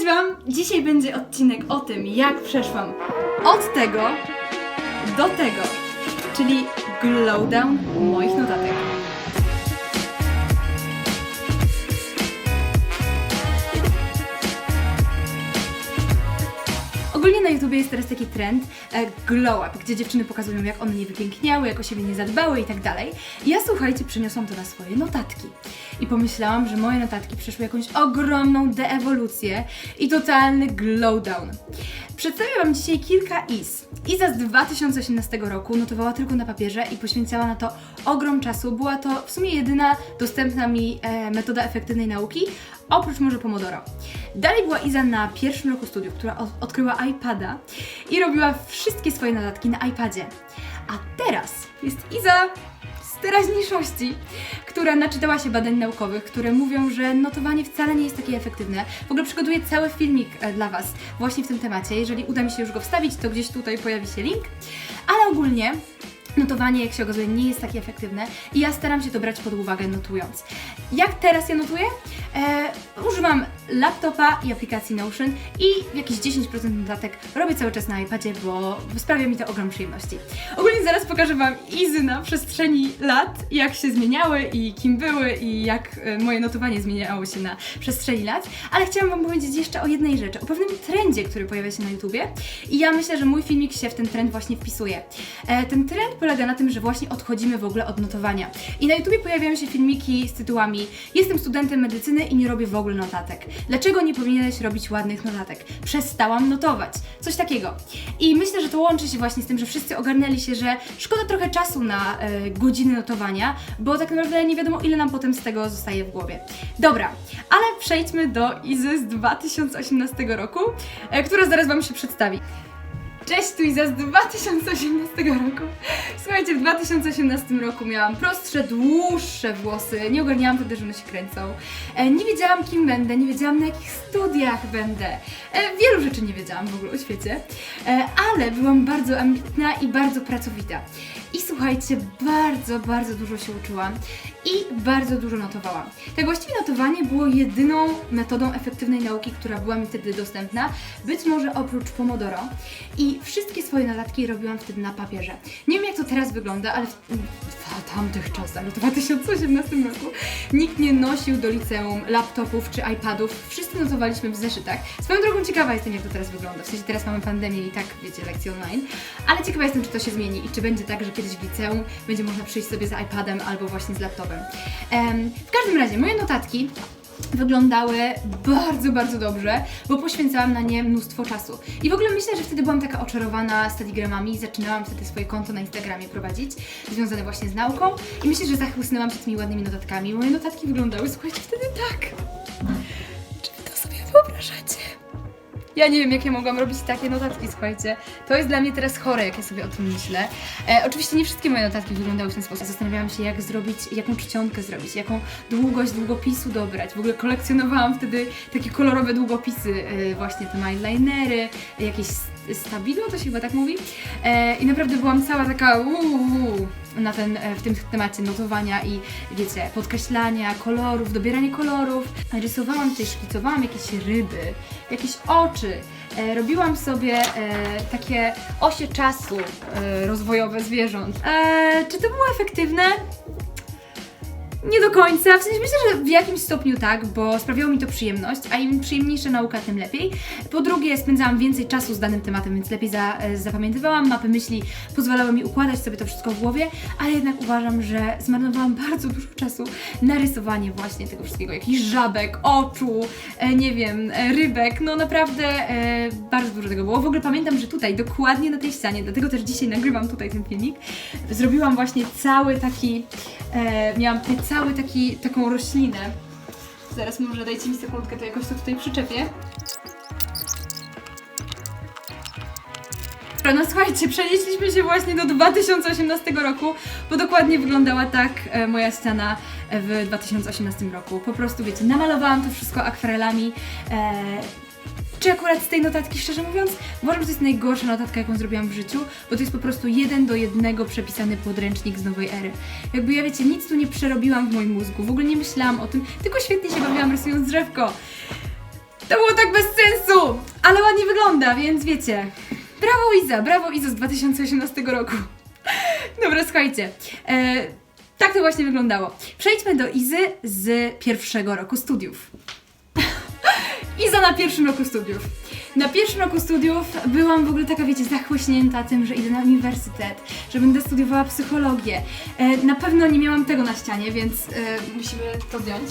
Cześć Wam! Dzisiaj będzie odcinek o tym, jak przeszłam od tego do tego, czyli glowdown moich notatek. Ogólnie na YouTubie jest teraz taki trend glow up, gdzie dziewczyny pokazują, jak one nie wypiękniały, jak o siebie nie zadbały i tak dalej. Ja słuchajcie, przeniosłam to na swoje notatki. I pomyślałam, że moje notatki przeszły jakąś ogromną deewolucję i totalny glow down. Przedstawię Wam dzisiaj kilka IS. Iza z 2018 roku notowała tylko na papierze i poświęcała na to ogrom czasu. Była to w sumie jedyna dostępna mi e, metoda efektywnej nauki, oprócz może Pomodoro. Dalej była Iza na pierwszym roku studiów, która od, odkryła iPada i robiła wszystkie swoje notatki na iPadzie. A teraz jest Iza z teraźniejszości, która naczytała się badań naukowych, które mówią, że notowanie wcale nie jest takie efektywne. W ogóle przygotuję cały filmik e, dla Was właśnie w tym temacie. Jeżeli uda mi się już go wstawić, to gdzieś tutaj pojawi się link. Ale ogólnie notowanie, jak się okazuje, nie jest takie efektywne i ja staram się to brać pod uwagę notując. Jak teraz ja notuję? E, używam laptopa i aplikacji Notion i jakieś 10% notatek robię cały czas na iPadzie, bo sprawia mi to ogrom przyjemności. Ogólnie zaraz pokażę Wam izy na przestrzeni lat, jak się zmieniały i kim były i jak e, moje notowanie zmieniało się na przestrzeni lat, ale chciałam Wam powiedzieć jeszcze o jednej rzeczy, o pewnym trendzie, który pojawia się na YouTubie i ja myślę, że mój filmik się w ten trend właśnie wpisuje. E, ten trend polega na tym, że właśnie odchodzimy w ogóle od notowania. I na YouTubie pojawiają się filmiki z tytułami Jestem studentem medycyny i nie robię w ogóle notatek. Dlaczego nie powinieneś robić ładnych notatek? Przestałam notować. Coś takiego. I myślę, że to łączy się właśnie z tym, że wszyscy ogarnęli się, że szkoda trochę czasu na e, godziny notowania, bo tak naprawdę nie wiadomo ile nam potem z tego zostaje w głowie. Dobra, ale przejdźmy do Izy z 2018 roku, e, która zaraz Wam się przedstawi. Cześć, tu Iza z 2018 roku. Słuchajcie, w 2018 roku miałam prostsze, dłuższe włosy, nie ogarniałam wtedy, że one się kręcą. E, nie wiedziałam, kim będę, nie wiedziałam, na jakich studiach będę. E, wielu rzeczy nie wiedziałam w ogóle o świecie, e, ale byłam bardzo ambitna i bardzo pracowita. I słuchajcie, bardzo, bardzo dużo się uczyłam i bardzo dużo notowałam. Tak właściwie notowanie było jedyną metodą efektywnej nauki, która była mi wtedy dostępna, być może oprócz Pomodoro. I wszystkie swoje notatki robiłam wtedy na papierze. Nie wiem jak to teraz wygląda, ale w, w tamtych czasach, w 2018 roku, nikt nie nosił do liceum laptopów czy iPadów. Wszyscy notowaliśmy w zeszytach. Swoją drogą ciekawa jestem jak to teraz wygląda. W sensie teraz mamy pandemię i tak, wiecie, lekcje online. Ale ciekawa jestem, czy to się zmieni i czy będzie tak, że kiedyś w liceum będzie można przyjść sobie z iPadem albo właśnie z laptopem. Em, w każdym razie, moje notatki wyglądały bardzo, bardzo dobrze, bo poświęcałam na nie mnóstwo czasu. I w ogóle myślę, że wtedy byłam taka oczarowana Steadigramami, zaczynałam wtedy swoje konto na Instagramie prowadzić, związane właśnie z nauką i myślę, że zachłysnęłam się tymi ładnymi notatkami. Moje notatki wyglądały, słuchajcie, wtedy tak. Czy to sobie wyobrażacie? Ja nie wiem, jak ja mogłam robić takie notatki, słuchajcie. To jest dla mnie teraz chore, jak ja sobie o tym myślę. E, oczywiście nie wszystkie moje notatki wyglądały w ten sposób. Zastanawiałam się, jak zrobić, jaką czcionkę zrobić, jaką długość długopisu dobrać. W ogóle kolekcjonowałam wtedy takie kolorowe długopisy, e, właśnie te eyelinery, jakieś stabilo, to się chyba tak mówi. E, I naprawdę byłam cała taka uuu, na ten, e, w tym temacie notowania i wiecie, podkreślania kolorów, dobieranie kolorów. Rysowałam tutaj, szkicowałam jakieś ryby, jakieś oczy. E, robiłam sobie e, takie osie czasu e, rozwojowe zwierząt. E, czy to było efektywne? Nie do końca, w sensie myślę, że w jakimś stopniu tak, bo sprawiało mi to przyjemność, a im przyjemniejsza nauka, tym lepiej. Po drugie, spędzałam więcej czasu z danym tematem, więc lepiej za, e, zapamiętywałam, mapy myśli pozwalały mi układać sobie to wszystko w głowie, ale jednak uważam, że zmarnowałam bardzo dużo czasu na rysowanie właśnie tego wszystkiego, jakichś żabek, oczu, e, nie wiem, e, rybek, no naprawdę bardzo dużo tego było. W ogóle pamiętam, że tutaj, dokładnie na tej ścianie, dlatego też dzisiaj nagrywam tutaj ten filmik, zrobiłam właśnie cały taki, miałam tutaj cały taki, taką roślinę. Zaraz może dajcie mi sekundkę, to jakoś to tutaj przyczepię. No słuchajcie, przenieśliśmy się właśnie do 2018 roku, bo dokładnie wyglądała tak e, moja ściana w 2018 roku. Po prostu, wiecie, namalowałam to wszystko akwarelami. E, czy akurat z tej notatki, szczerze mówiąc, uważam, że to jest najgorsza notatka, jaką zrobiłam w życiu, bo to jest po prostu jeden do jednego przepisany podręcznik z nowej ery. Jakby ja wiecie, nic tu nie przerobiłam w moim mózgu, w ogóle nie myślałam o tym, tylko świetnie się bawiłam rysując drzewko. To było tak bez sensu, ale ładnie wygląda, więc wiecie. Brawo Iza, brawo Iza z 2018 roku. Dobra, słuchajcie. E, tak to właśnie wyglądało. Przejdźmy do Izy z pierwszego roku studiów. Iza na pierwszym roku studiów. Na pierwszym roku studiów byłam w ogóle taka, wiecie, zachłyśnięta tym, że idę na uniwersytet, że będę studiowała psychologię. E, na pewno nie miałam tego na ścianie, więc e, musimy to zdjąć.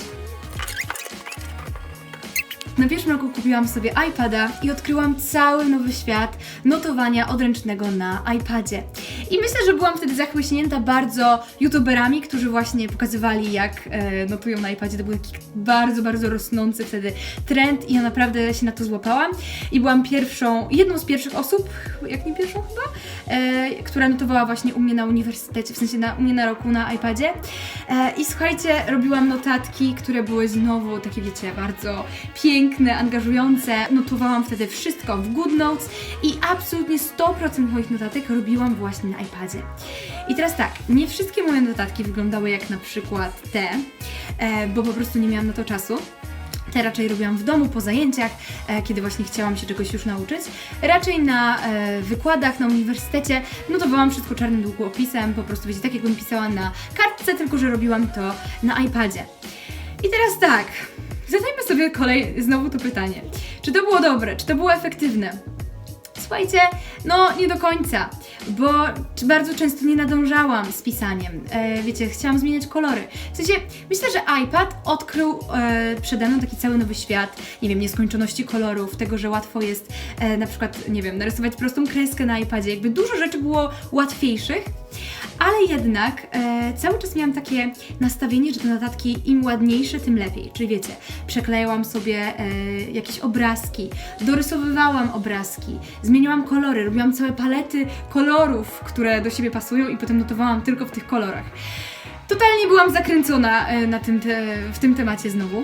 Na pierwszym roku kupiłam sobie iPada i odkryłam cały nowy świat notowania odręcznego na iPadzie. I myślę, że byłam wtedy zachłyśnięta bardzo youtuberami, którzy właśnie pokazywali, jak e, notują na iPadzie. To był taki bardzo, bardzo rosnący wtedy trend i ja naprawdę się na to złapałam. I byłam pierwszą, jedną z pierwszych osób, jak nie pierwszą chyba, e, która notowała właśnie u mnie na uniwersytecie, w sensie na, u mnie na roku na iPadzie. E, I słuchajcie, robiłam notatki, które były znowu takie, wiecie, bardzo piękne, angażujące. Notowałam wtedy wszystko w GoodNotes i absolutnie 100% moich notatek robiłam właśnie na iPadzie. I teraz tak, nie wszystkie moje notatki wyglądały jak na przykład te, e, bo po prostu nie miałam na to czasu. Te raczej robiłam w domu, po zajęciach, e, kiedy właśnie chciałam się czegoś już nauczyć. Raczej na e, wykładach na uniwersytecie notowałam wszystko czarnym długopisem, po prostu wiecie, tak jakbym pisała na kartce, tylko że robiłam to na iPadzie. I teraz tak, zadajmy sobie kolej znowu to pytanie. Czy to było dobre? Czy to było efektywne? Słuchajcie, no nie do końca, bo bardzo często nie nadążałam z pisaniem. E, wiecie, chciałam zmieniać kolory. W sensie, myślę, że iPad odkrył e, przede mną taki cały nowy świat, nie wiem, nieskończoności kolorów, tego, że łatwo jest e, na przykład, nie wiem, narysować prostą kreskę na iPadzie. Jakby dużo rzeczy było łatwiejszych. Ale jednak e, cały czas miałam takie nastawienie, że te notatki im ładniejsze, tym lepiej. Czyli wiecie, przeklejałam sobie e, jakieś obrazki, dorysowywałam obrazki, zmieniałam kolory, robiłam całe palety kolorów, które do siebie pasują i potem notowałam tylko w tych kolorach. Totalnie byłam zakręcona e, na tym te, w tym temacie znowu.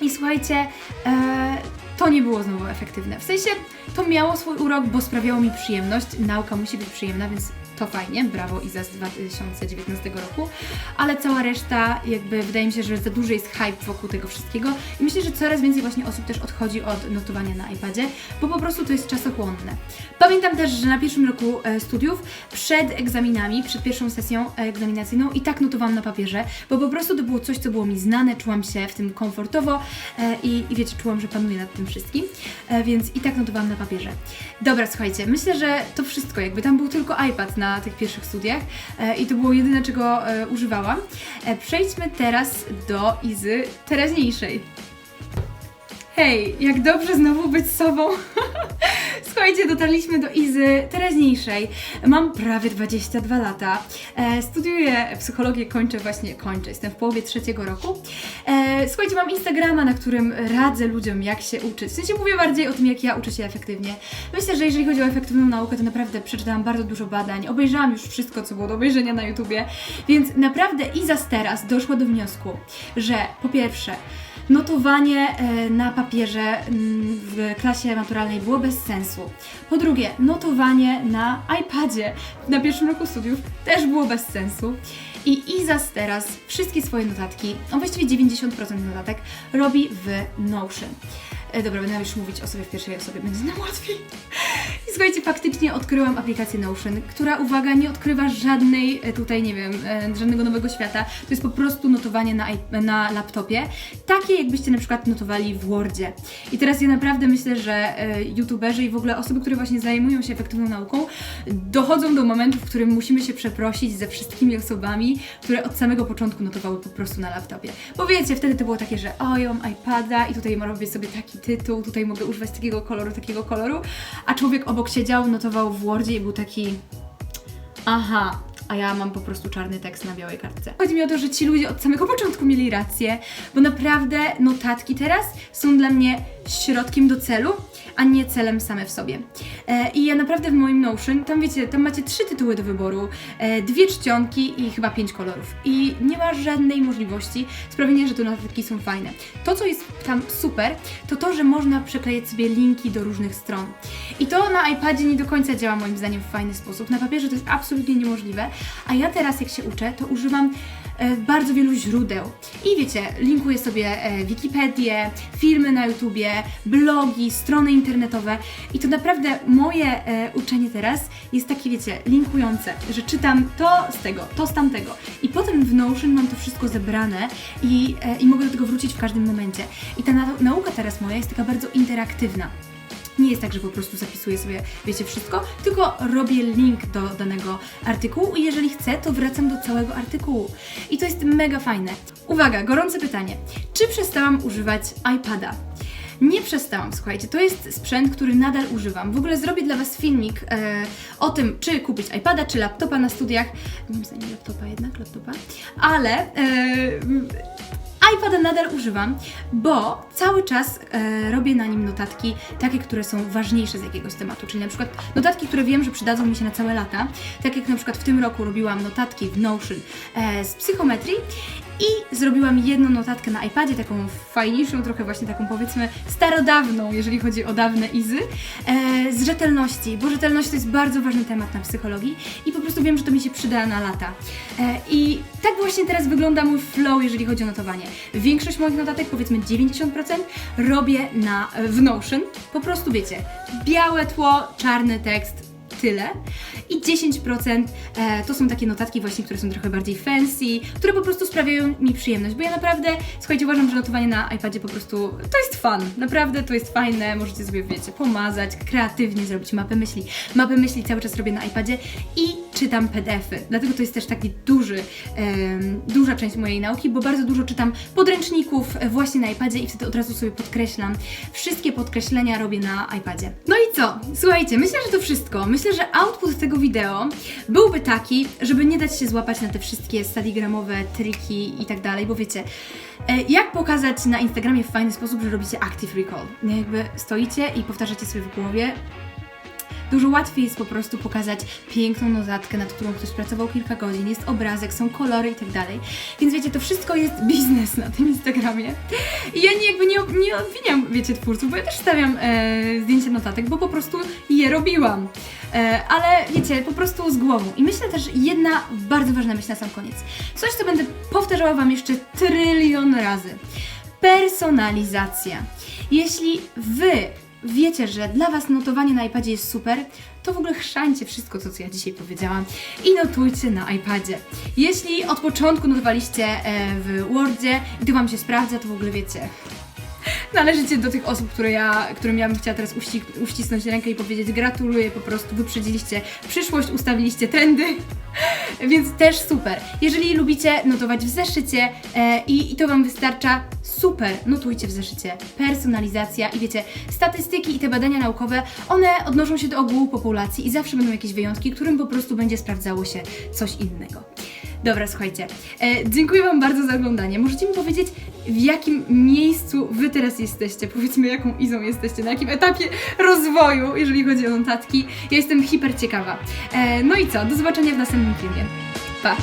I słuchajcie, e, to nie było znowu efektywne. W sensie to miało swój urok, bo sprawiało mi przyjemność. Nauka musi być przyjemna, więc to fajnie, brawo Iza z 2019 roku, ale cała reszta jakby wydaje mi się, że za duży jest hype wokół tego wszystkiego i myślę, że coraz więcej właśnie osób też odchodzi od notowania na iPadzie, bo po prostu to jest czasochłonne. Pamiętam też, że na pierwszim roku e, studiów przed egzaminami, przed pierwszą sesją e, egzaminacyjną i tak notowałam na papierze, bo po prostu to było coś, co było mi znane, czułam się w tym komfortowo e, i, i wiecie, czułam, że panuję nad tym wszystkim, więc i tak notowałam na papierze. Dobra, słuchajcie, myślę, że to wszystko, jakby tam był tylko iPad na tych pierwszych studiach e, i to było jedyne, czego e, używałam. E, przejdźmy teraz do Izy teraźniejszej. Hej, jak dobrze znowu być sobą. Słuchajcie, dotarliśmy do Izy teraźniejszej. Mam prawie 22 lata. E, studiuję psychologię, kończę właśnie, kończę, jestem w połowie trzeciego roku. E, słuchajcie, mam Instagrama, na którym radzę ludziom, jak się uczyć. W sensie mówię bardziej o tym, jak ja uczę się efektywnie. Myślę, że jeżeli chodzi o efektywną naukę, to naprawdę przeczytałam bardzo dużo badań, obejrzałam już wszystko, co było do obejrzenia na YouTubie, więc naprawdę Iza z teraz doszła do wniosku, że po pierwsze, notowanie e, na papierze mm, w klasie maturalnej było bez sensu. Po drugie, notowanie na iPadzie na pierwszym roku studiów też było bez sensu. I Izas teraz wszystkie swoje notatki, a właściwie 90% notatek, robi w Notion. E, dobra, będę już mówić o sobie w pierwszej osobie, będzie nam łatwiej. I słuchajcie, faktycznie odkryłam aplikację Notion, która, uwaga, nie odkrywa żadnej, e, tutaj nie wiem, e, żadnego nowego świata. To jest po prostu notowanie na, na laptopie, takie jakbyście na przykład notowali w Wordzie. I teraz ja naprawdę myślę, że e, youtuberzy i w ogóle osoby, które właśnie zajmują się efektywną nauką, dochodzą do momentu, w którym musimy się przeprosić ze wszystkimi osobami, które od samego początku notowały po prostu na laptopie. Bo wiecie, wtedy to było takie, że o, ja mam iPada i tutaj robię sobie taki tytuł, tutaj mogę używać takiego koloru, takiego koloru, a człowiek obok siedział, notował w Wordzie i był taki aha, a ja mam po prostu czarny tekst na białej kartce. Chodzi mi o to, że ci ludzie od samego początku mieli rację, bo naprawdę notatki teraz są dla mnie środkiem do celu, a nie celem same w sobie. E, I ja naprawdę w moim Notion, tam wiecie, tam macie trzy tytuły do wyboru, e, dwie czcionki i chyba pięć kolorów. I nie ma żadnej możliwości sprawienia, że te notatki są fajne. To, co jest tam super, to to, że można przeklejać sobie linki do różnych stron. I to na iPadzie nie do końca działa moim zdaniem w fajny sposób. Na papierze to jest absolutnie niemożliwe, a ja teraz jak się uczę, to używam bardzo wielu źródeł. I wiecie, linkuję sobie e, Wikipedię, filmy na YouTubie, blogi, strony internetowe i to naprawdę moje e, uczenie teraz jest takie, wiecie, linkujące, że czytam to z tego, to z tamtego i potem w Notion mam to wszystko zebrane i, e, i mogę do tego wrócić w każdym momencie. I ta nau- nauka teraz moja jest taka bardzo interaktywna. Nie jest tak, że po prostu zapisuję sobie, wiecie, wszystko, tylko robię link do danego artykułu i jeżeli chcę, to wracam do całego artykułu. I to jest mega fajne. Uwaga, gorące pytanie. Czy przestałam używać iPada? Nie przestałam, słuchajcie, to jest sprzęt, który nadal używam. W ogóle zrobię dla Was filmik e, o tym, czy kupić iPada, czy laptopa na studiach. Moim zdaniem laptopa jednak, laptopa. Ale e, iPada nadal używam, bo cały czas e, robię na nim notatki takie, które są ważniejsze z jakiegoś tematu, czyli na przykład notatki, które wiem, że przydadzą mi się na całe lata, tak jak na przykład w tym roku robiłam notatki w Notion e, z psychometrii i zrobiłam jedną notatkę na iPadzie, taką fajniejszą, trochę właśnie taką powiedzmy starodawną, jeżeli chodzi o dawne izy, e, z rzetelności, bo rzetelność to jest bardzo ważny temat na psychologii i po prostu wiem, że to mi się przyda na lata. E, I tak właśnie teraz wygląda mój flow, jeżeli chodzi o notowanie. Większość moich notatek, powiedzmy 90%, robię na, w Notion. Po prostu wiecie, białe tło, czarny tekst, tyle. I 10% e, to są takie notatki właśnie, które są trochę bardziej fancy, które po prostu sprawiają mi przyjemność, bo ja naprawdę, słuchajcie, uważam, że notowanie na iPadzie po prostu to jest fun. Naprawdę to jest fajne, możecie sobie, wiecie, pomazać, kreatywnie zrobić mapę myśli. Mapę myśli cały czas robię na iPadzie i czytam PDF-y. Dlatego to jest też taki duży, duża część mojej nauki, bo bardzo dużo czytam podręczników właśnie na iPadzie i wtedy od razu sobie podkreślam. Wszystkie podkreślenia robię na iPadzie. No i co? Słuchajcie, myślę, że to wszystko. Myślę, że output tego wideo byłby taki, żeby nie dać się złapać na te wszystkie stadigramowe triki i tak dalej, bo wiecie, e, jak pokazać na Instagramie w fajny sposób, że robicie active recall? Jakby stoicie i powtarzacie sobie w głowie, Dużo łatwiej jest po prostu pokazać piękną notatkę, nad którą ktoś pracował kilka godzin, jest obrazek, są kolory i tak dalej. Więc wiecie, to wszystko jest biznes na tym Instagramie. I ja nie, jakby nie, nie obwiniam, wiecie, twórców, bo ja też stawiam e, notatek, bo po prostu je robiłam. E, ale wiecie, po prostu z głową. I myślę też jedna bardzo ważna myśl na sam koniec. Coś, co będę powtarzała Wam jeszcze trylion razy. Personalizacja. Jeśli Wy wiecie, że dla Was notowanie na iPadzie jest super, to w ogóle chrzańcie wszystko co ja dzisiaj powiedziałam i notujcie na iPadzie. Jeśli od początku notowaliście e, w Wordzie i to Wam się sprawdza, to w ogóle wiecie, należycie do tych osób, które ja, którym ja bym chciała teraz uści uścisnąć rękę i powiedzieć gratuluję, po prostu wyprzedziliście przyszłość, ustawiliście trendy, więc też super. Jeżeli lubicie notować w zeszycie e, i, i to Wam wystarcza, super, notujcie w zeszycie. Personalizacja i wiecie, statystyki i te badania naukowe, one odnoszą się do ogółu populacji i zawsze będą jakieś wyjątki, którym po prostu będzie sprawdzało się coś innego. Dobra, słuchajcie. E, dziękuję Wam bardzo za oglądanie. Możecie mi powiedzieć, w jakim miejscu Wy teraz jesteście? Powiedzmy, jaką izą jesteście, na jakim etapie rozwoju, jeżeli chodzi o notatki. Ja jestem hiper ciekawa. E, no i co? Do zobaczenia w następnym filmie. Pa!